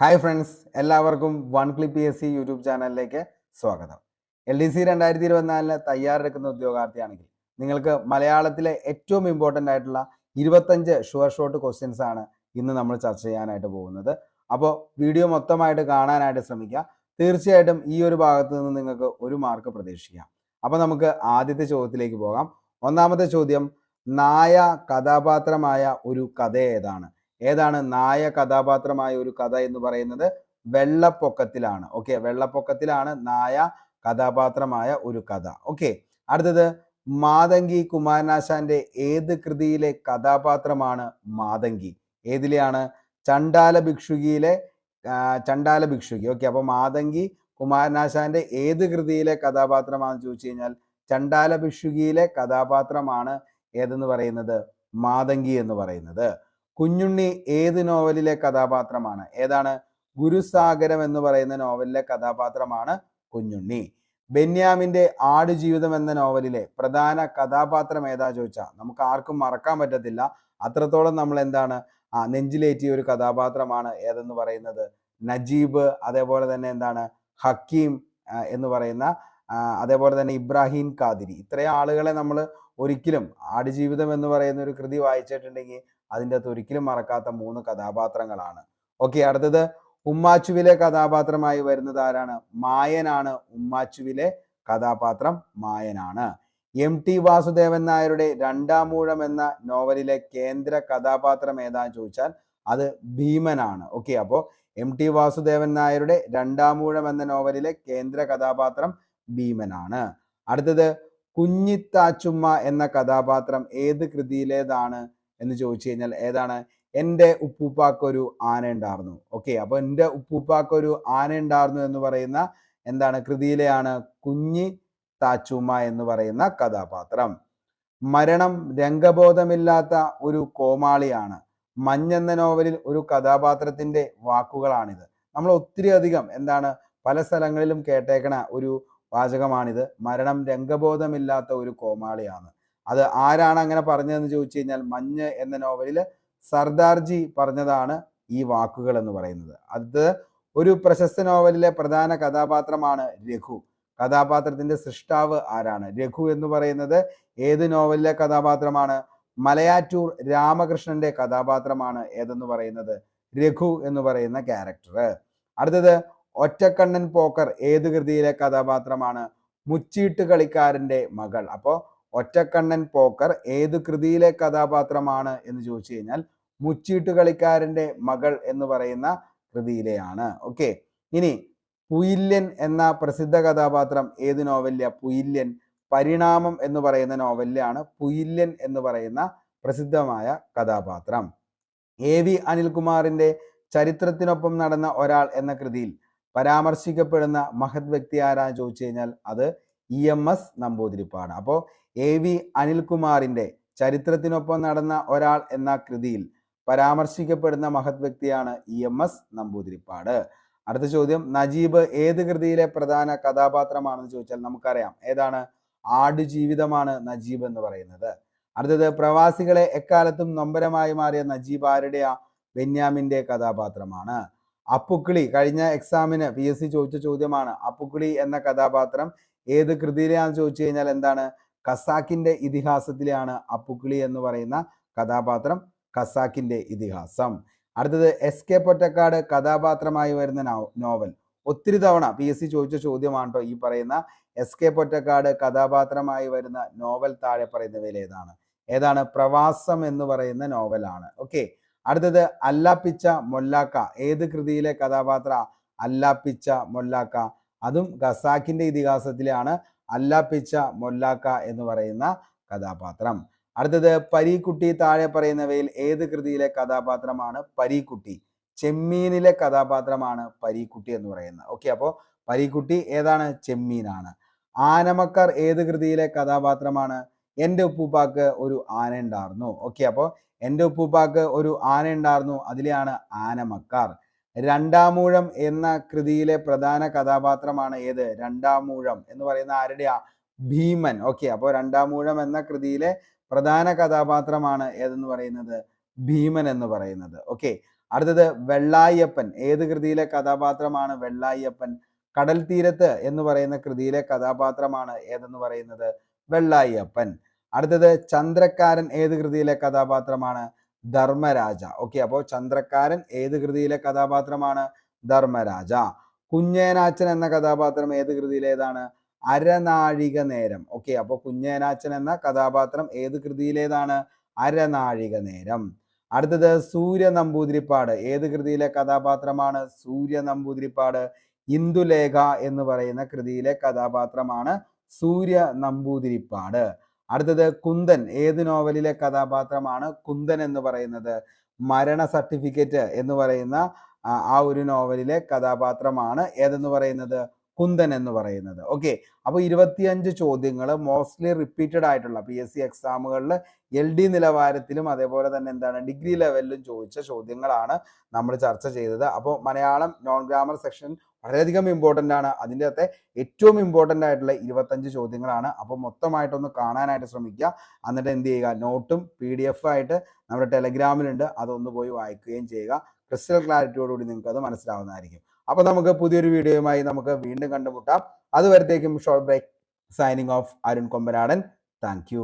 Hi friends എല്ലാവർക്കും one clip P S C YouTube ചാനലിലേക്ക് സ്വാഗതം. എൽ ഡി സി രണ്ടായിരത്തി ഇരുപത്തിനാലിന് തയ്യാറെടുക്കുന്ന ഉദ്യോഗാർത്ഥിയാണെങ്കിൽ നിങ്ങൾക്ക് മലയാളത്തിലെ ഏറ്റവും ഇമ്പോർട്ടന്റ് ആയിട്ടുള്ള ഇരുപത്തഞ്ച് ഷുവർ ഷോട്ട് ക്വസ്റ്റ്യൻസ് ആണ് ഇന്ന് നമ്മൾ ചർച്ച ചെയ്യാനായിട്ട് പോകുന്നത്. അപ്പോൾ വീഡിയോ മൊത്തമായിട്ട് കാണാനായിട്ട് ശ്രമിക്കുക. തീർച്ചയായിട്ടും ഈ ഒരു ഭാഗത്ത് നിന്ന് നിങ്ങൾക്ക് ഒരു മാർക്ക് പ്രതീക്ഷിക്കാം. അപ്പോൾ നമുക്ക് ആദ്യത്തെ ചോദ്യത്തിലേക്ക് പോകാം. ഒന്നാമത്തെ ചോദ്യം നായ കഥാപാത്രമായ ഒരു കഥ ഏതാണ്? ഏതാണ് നായ കഥാപാത്രമായ ഒരു കഥ എന്ന് പറയുന്നത് വെള്ളപ്പൊക്കത്തിലാണ്. ഓക്കെ വെള്ളപ്പൊക്കത്തിലാണ് നായ കഥാപാത്രമായ ഒരു കഥ. ഓക്കെ അടുത്തത് മാതങ്കി കുമാരനാശാന്റെ ഏത് കൃതിയിലെ കഥാപാത്രമാണ് മാതങ്കി? ഏതിലെയാണ്? ചണ്ടാല ഭിക്ഷുകിയിലെ ചണ്ടാല ഭിക്ഷുകി. ഓക്കെ അപ്പൊ മാതങ്കി കുമാരനാശാന്റെ ഏത് കൃതിയിലെ കഥാപാത്രമാണെന്ന് ചോദിച്ചു കഴിഞ്ഞാൽ ചണ്ടാല ഭിക്ഷുകിയിലെ കഥാപാത്രമാണ് ഏതെന്ന് പറയുന്നത്? മാതങ്കി എന്ന് പറയുന്നത്. കുഞ്ഞുണ്ണി ഏത് നോവലിലെ കഥാപാത്രമാണ്? ഏതാണ്? ഗുരുസാഗരം എന്ന് പറയുന്ന നോവലിലെ കഥാപാത്രമാണ് കുഞ്ഞുണ്ണി. ബെന്യാമിന്റെ ആടുജീവിതം എന്ന നോവലിലെ പ്രധാന കഥാപാത്രം ഏതാ ചോദിച്ചാൽ നമുക്ക് ആർക്കും മറക്കാൻ പറ്റത്തില്ല. അത്രത്തോളം നമ്മൾ എന്താണ്? ആ നെഞ്ചിലേറ്റിയ ഒരു കഥാപാത്രമാണ് ഏതെന്ന് പറയുന്നത്? നജീബ് അതേപോലെ തന്നെ എന്താണ്? ഹക്കീം എന്ന് പറയുന്ന അതേപോലെ തന്നെ ഇബ്രാഹിം കാതിരി ഇത്രയും ആളുകളെ നമ്മൾ ഒരിക്കലും ആടുജീവിതം എന്ന് പറയുന്ന ഒരു കൃതി വായിച്ചിട്ടുണ്ടെങ്കിൽ അതിന്റെ അകത്ത് ഒരിക്കലും മറക്കാത്ത മൂന്ന് കഥാപാത്രങ്ങളാണ്. ഓക്കെ അടുത്തത്. ഉമ്മാച്ചുവിലെ കഥാപാത്രമായി വരുന്നത് ആരാണ്? മായനാണ്. ഉമ്മാച്ചുവിലെ കഥാപാത്രം മായനാണ്. എം ടി വാസുദേവൻ നായരുടെ രണ്ടാമൂഴം എന്ന നോവലിലെ കേന്ദ്ര കഥാപാത്രം ഏതാന്ന് ചോദിച്ചാൽ അത് ഭീമനാണ്. ഓക്കെ അപ്പോൾ എം ടി വാസുദേവൻ നായരുടെ രണ്ടാമൂഴം എന്ന നോവലിലെ കേന്ദ്ര കഥാപാത്രം ഭീമനാണ്. അടുത്തത് കുഞ്ഞിത്താച്ചുമ്മ എന്ന കഥാപാത്രം ഏത് കൃതിയിലേതാണ്? എന്ന് ചോദിച്ചു കഴിഞ്ഞാൽ ഏതാണ്? എന്റെ ഉപ്പൂപ്പാക്കൊരു ആന ഉണ്ടായിരുന്നു ഓക്കെ അപ്പൊ എന്റെ ഉപ്പൂപ്പാക്കൊരു ആന ഉണ്ടായിരുന്നു എന്ന് പറയുന്ന എന്താണ്? കൃതിയിലെയാണ് കുഞ്ഞി താച്ചുമ എന്ന് പറയുന്ന കഥാപാത്രം. മരണം രംഗബോധമില്ലാത്ത ഒരു കോമാളിയാണ്. മഞ്ഞെന്ന നോവലിൽ ഒരു കഥാപാത്രത്തിന്റെ വാക്കുകളാണിത്. നമ്മൾ ഒത്തിരി അധികം എന്താണ്? പല സ്ഥലങ്ങളിലും കേട്ടേക്കണ ഒരു വാചകമാണിത്. മരണം രംഗബോധമില്ലാത്ത ഒരു കോമാളിയാണ്. അത് ആരാണ് അങ്ങനെ പറഞ്ഞതെന്ന് ചോദിച്ചു കഴിഞ്ഞാൽ മഞ്ഞ് എന്ന നോവലിൽ സർദാർജി പറഞ്ഞതാണ് ഈ വാക്കുകൾ എന്ന് പറയുന്നത്. അത് ഒരു പ്രശസ്ത നോവലിലെ പ്രധാന കഥാപാത്രമാണ് രഘു. കഥാപാത്രത്തിന്റെ സൃഷ്ടാവ് ആരാണ്? രഘു എന്ന് പറയുന്നത് ഏത് നോവലിലെ കഥാപാത്രമാണ്? മലയാറ്റൂർ രാമകൃഷ്ണന്റെ കഥാപാത്രമാണ് ഏതെന്ന് പറയുന്നത്? രഘു എന്ന് പറയുന്ന ക്യാരക്ടർ അടുത്തത് ഒറ്റക്കണ്ണൻ പോക്കർ ഏത് കൃതിയിലെ കഥാപാത്രമാണ്? മുച്ചീട്ട് കളിക്കാരന്റെ മകൾ. അപ്പോ ഒറ്റക്കണ്ണൻ പോക്കർ ഏത് കൃതിയിലെ കഥാപാത്രമാണ് എന്ന് ചോദിച്ചു കഴിഞ്ഞാൽ മുച്ചീട്ട് കളിക്കാരന്റെ മകൾ എന്ന് പറയുന്ന കൃതിയിലെയാണ്. ഓക്കെ ഇനി പുയില്യൻ എന്ന പ്രസിദ്ധ കഥാപാത്രം ഏത് നോവലിലെ? പുയില്യൻ പരിണാമം എന്ന് പറയുന്ന നോവലിലാണ് പുയില്യൻ എന്ന് പറയുന്ന പ്രസിദ്ധമായ കഥാപാത്രം. എ വി അനിൽകുമാറിന്റെ ചരിത്രത്തിനൊപ്പം നടന്ന ഒരാൾ എന്ന കൃതിയിൽ പരാമർശിക്കപ്പെടുന്ന മഹത് വ്യക്തി ആരാ ചോദിച്ചു കഴിഞ്ഞാൽ അത് ഇ എം എസ് നമ്പൂതിരിപ്പാട് അപ്പോൾ എ വി അനിൽകുമാറിന്റെ ചരിത്രത്തിനൊപ്പം നടന്ന ഒരാൾ എന്ന കൃതിയിൽ പരാമർശിക്കപ്പെടുന്ന മഹത് വ്യക്തിയാണ് ഇ എം എസ് നമ്പൂതിരിപ്പാട്. അടുത്ത ചോദ്യം നജീബ് ഏത് കൃതിയിലെ പ്രധാന കഥാപാത്രമാണെന്ന് ചോദിച്ചാൽ നമുക്കറിയാം. ഏതാണ്? ആടുജീവിതമാണ് നജീബ് എന്ന് പറയുന്നത്. അടുത്തത് പ്രവാസികളെ എക്കാലത്തും നൊമ്പരമായി മാറിയ നജീബ് ആരുടെയാ? ബെന്യാമിന്റെ കഥാപാത്രമാണ്. അപ്പുക്കിളി കഴിഞ്ഞ എക്സാമിന് പി എസ് സി ചോദിച്ച ചോദ്യമാണ്. അപ്പുക്കിളി എന്ന കഥാപാത്രം ഏത് കൃതിയിലാണെന്ന് ചോദിച്ചു കഴിഞ്ഞാൽ എന്താണ്? ഖസാക്കിന്റെ ഇതിഹാസത്തിലാണ് അപ്പുക്കിളി എന്ന് പറയുന്ന കഥാപാത്രം ഖസാക്കിന്റെ ഇതിഹാസം. അടുത്തത് എസ് കെ പൊറ്റക്കാട് കഥാപാത്രമായി വരുന്ന നോവൽ. ഒത്തിരി തവണ പി എസ് സി ചോദിച്ച ചോദ്യമാണ് ഈ പറയുന്ന എസ് കെ പൊറ്റക്കാട് കഥാപാത്രമായി വരുന്ന നോവൽ താഴെ പറയുന്നവയിൽ ഏതാണ് ഏതാണ്? പ്രവാസം എന്ന് പറയുന്ന നോവലാണ്. ഓക്കെ അടുത്തത് അല്ലാപ്പിച്ച മൊല്ലാക്ക. ഏത് കൃതിയിലെ കഥാപാത്ര? അല്ലാപ്പിച്ച മൊല്ലാക്ക. അതും ഖസാക്കിന്റെ ഇതിഹാസത്തിലാണ് അല്ലാപ്പിച്ച മൊല്ലാക്ക എന്ന് പറയുന്ന കഥാപാത്രം. അടുത്തത് പരീക്കുട്ടി താഴെ പറയുന്നവയിൽ ഏത് കൃതിയിലെ കഥാപാത്രമാണ് പരീക്കുട്ടി? ചെമ്മീനിലെ കഥാപാത്രമാണ് പരീക്കുട്ടി എന്ന് പറയുന്നത്. ഓക്കെ അപ്പോൾ പരീക്കുട്ടി ഏതാണ്? ചെമ്മീനാണ്. ആനമക്കർ ഏത് കൃതിയിലെ കഥാപാത്രമാണ്? എന്റെ ഉപ്പൂപ്പാക്ക് ഒരു ആന ഉണ്ടായിരുന്നു ഓക്കെ അപ്പോൾ എന്റെ ഉപ്പൂപ്പാക്ക് ഒരു ആന ഉണ്ടായിരുന്നു അതിലെയാണ് ആനമക്കാർ. രണ്ടാമൂഴം എന്ന കൃതിയിലെ പ്രധാന കഥാപാത്രമാണ് ഏത്? രണ്ടാമൂഴം എന്ന് പറയുന്ന ആരുടെയാ? ഭീമൻ. ഓക്കെ അപ്പോൾ രണ്ടാമൂഴം എന്ന കൃതിയിലെ പ്രധാന കഥാപാത്രമാണ് ഏതെന്ന് പറയുന്നത്? ഭീമൻ എന്ന് പറയുന്നത്. ഓക്കെ അടുത്തത് വെള്ളായപ്പൻ. ഏത് കൃതിയിലെ കഥാപാത്രമാണ് വെള്ളായപ്പൻ? കടൽ തീരത്ത് എന്ന് പറയുന്ന കൃതിയിലെ കഥാപാത്രമാണ് ഏതെന്ന് പറയുന്നത്? വെള്ളായപ്പൻ. അടുത്തത് ചന്ദ്രക്കാരൻ ഏത് കൃതിയിലെ കഥാപാത്രമാണ്? ധർമ്മരാജ. ഓക്കെ അപ്പോൾ ചന്ദ്രക്കാരൻ ഏത് കൃതിയിലെ കഥാപാത്രമാണ്? ധർമ്മരാജ. കുഞ്ഞേനാച്ചൻ എന്ന കഥാപാത്രം ഏത് കൃതിയിലേതാണ്? അരനാഴിക നേരം. ഓക്കെ അപ്പോൾ കുഞ്ഞേനാച്ചൻ എന്ന കഥാപാത്രം ഏത് കൃതിയിലേതാണ്? അരനാഴിക നേരം. അടുത്തത് സൂര്യ നമ്പൂതിരിപ്പാട് ഏത് കൃതിയിലെ കഥാപാത്രമാണ്? സൂര്യ നമ്പൂതിരിപ്പാട് ഇന്ദുലേഖ എന്ന് പറയുന്ന കൃതിയിലെ കഥാപാത്രമാണ് സൂര്യ നമ്പൂതിരിപ്പാട് അടുത്തത് കുന്തൻ. ഏത് നോവലിലെ കഥാപാത്രമാണ് കുന്തൻ എന്ന് പറയുന്നത്? മരണ സർട്ടിഫിക്കറ്റ് എന്ന് പറയുന്ന ആ ഒരു നോവലിലെ കഥാപാത്രമാണ് ഏതെന്ന് പറയുന്നത്? കുന്തൻ എന്ന് പറയുന്നത്. ഓക്കെ അപ്പോൾ ഇരുപത്തിയഞ്ച് ചോദ്യങ്ങൾ മോസ്റ്റ്ലി റിപ്പീറ്റഡ് ആയിട്ടുള്ള പി എസ് സി എക്സാമുകളിൽ എൽ ഡി നിലവാരത്തിലും അതേപോലെ തന്നെ എന്താണ് ഡിഗ്രി ലെവലിലും ചോദിച്ച ചോദ്യങ്ങളാണ് നമ്മൾ ചർച്ച ചെയ്തത്. അപ്പോൾ മലയാളം നോൺ ഗ്രാമർ സെക്ഷൻ വളരെയധികം ഇമ്പോർട്ടന്റ് ആണ്. അതിന്റെ അകത്തെ ഏറ്റവും ഇമ്പോർട്ടന്റ് ആയിട്ടുള്ള ഇരുപത്തഞ്ച് ചോദ്യങ്ങളാണ്. അപ്പോൾ മൊത്തമായിട്ടൊന്ന് കാണാനായിട്ട് ശ്രമിക്കുക. എന്നിട്ട് എന്ത് ചെയ്യുക? നോട്ടും പി ഡി എഫ് ആയിട്ട് നമ്മുടെ ടെലഗ്രാമിലുണ്ട് അതൊന്ന് പോയി വായിക്കുകയും ചെയ്യുക. ക്രിസ്റ്റൽ ക്ലാരിറ്റിയോടുകൂടി നിങ്ങൾക്ക് അത് മനസ്സിലാവുന്നതായിരിക്കും. അപ്പോൾ നമുക്ക് പുതിയൊരു വീഡിയോയുമായി നമുക്ക് വീണ്ടും കണ്ടുമുട്ടാം. അതുവരത്തേക്കും short break signing off Arun Kombanadan. Thank